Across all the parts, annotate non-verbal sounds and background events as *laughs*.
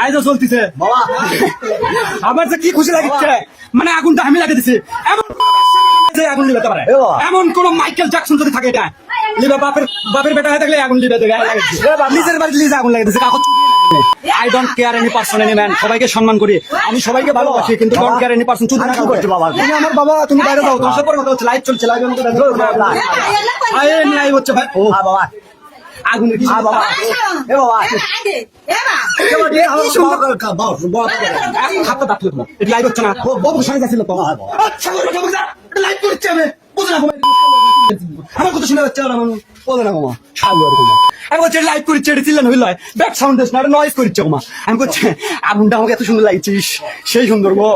I চলতেছে বাবা যে কি খুশি লাগিচ্ছে মানে আগুনটা আমি লাগিয়ে দিছি এমন আগুন লিবাতে পারে এমন কোন মাইকেল জ্যাকসন যদি থাকে এটা লিবা বাপের বাপের বেটা হয়ে থাকলে আগুন লিবে নিজের বাড়িতে নিজে আগুন লাগিয়ে দিছে কাগজ I don't care any person any man সবাইকে সম্মান করি আমি সবাইকে ভালোবাসি কিন্তু ডোন্ট কেয়ার এনি পার্সন চুদি না কি বাবা? তুমি আমার বাবা তুমি বাইরে যাও তোমার সাথে পরে কথা হচ্ছে লাইভ চলছে লাইভ আমি দেখো আয় নাই হচ্ছে ভাই ও বাবা আগুনের কি আ বাবা। এ বাবা হাতটা এটা লাইভ হচ্ছে না। ও বাবু সঙ্গে যাচ্ছিল তো আচ্ছা লাইভ করছে আমি। বুঝে না আমার কথা শুনে যাচ্ছে আর আমার বলে না কমা সাগু আর কমা আমি বলছি লাইভ করছে এটা চিল্লান হইল। ব্যাক সাউন্ড দিস না নয়েজ করছে কমা আমি বলছি আগুনটা আমাকে এত সুন্দর লাগছে ইস, সেই সুন্দর গো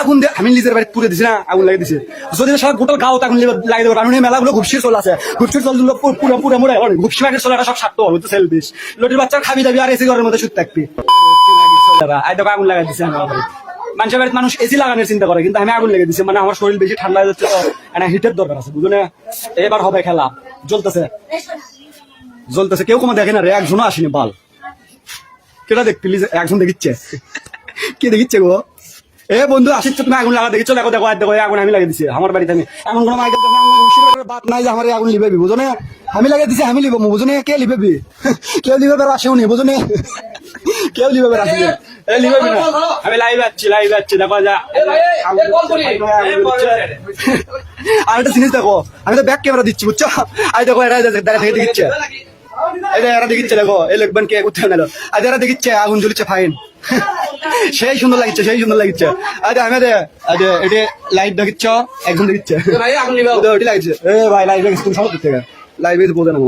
আগুন আমি নিজের বাড়ি পুরে দিছি না, আগুন লাগিয়ে দিছি। যদি মেলাগুলো আছে। চল পুরো মানুষ এসি লাগানোর চিন্তা করে, কিন্তু আমি আগুন লেগে দিছি। মানে আমার শরীর বেশি ঠান্ডা হয়ে যাচ্ছে, তো হিটের দরকার আছে, বুঝলে এবার হবে খেলা। জ্বলতেছে। জ্বলতেছে। কেউ কোনো দেখে না রে, একজনও আসেনি, বাল। কেটা দেখ একজন দেখিচ্ছে। কে দেখিচ্ছে গো? এ বন্ধু আসিস তুমি আগুন লাগা দেখি। চলে দেখো দেখো দেখো আগুন আমি লাগিয়ে দিছি। আমার বাড়িতে আমি এমন কোনো মাইকেল বাত নাই যে আমার আগুন লিবেবি বুঝো না? আমি লাগিয়ে দিছি আমি লিব বুঝো না? কে লিবেবি *laughs* কেউ লিবে বের আসেও নি বুঝো *laughs* না? কেউ লিবে বের আসেনি এ লিবেবি না? আমি লাইভ আছি লাইভ আছি দেখো যা। *laughs* আর একটা জিনিস দেখো আমি তো ব্যাক ক্যামেরা দিচ্ছি বুঝছ? আই দেখো এরা দেখা থেকে যে এরা দেখিচ্ছে দেখো এই লোকবান কে কোথায় গেল আজ এরা দেখিচ্ছে আগুন জ্বলিচ্ছে ফাইন সেই সুন্দর লাগছে সেই সুন্দর লাগছে। আরে আমি দে আরে এটা লাইট দেখিচ্ছ একজন দেখিচ্ছে ওটি লাগছে। এ ভাই লাইভ দেখিস তুমি সব থেকে। লাইভে বোঝে না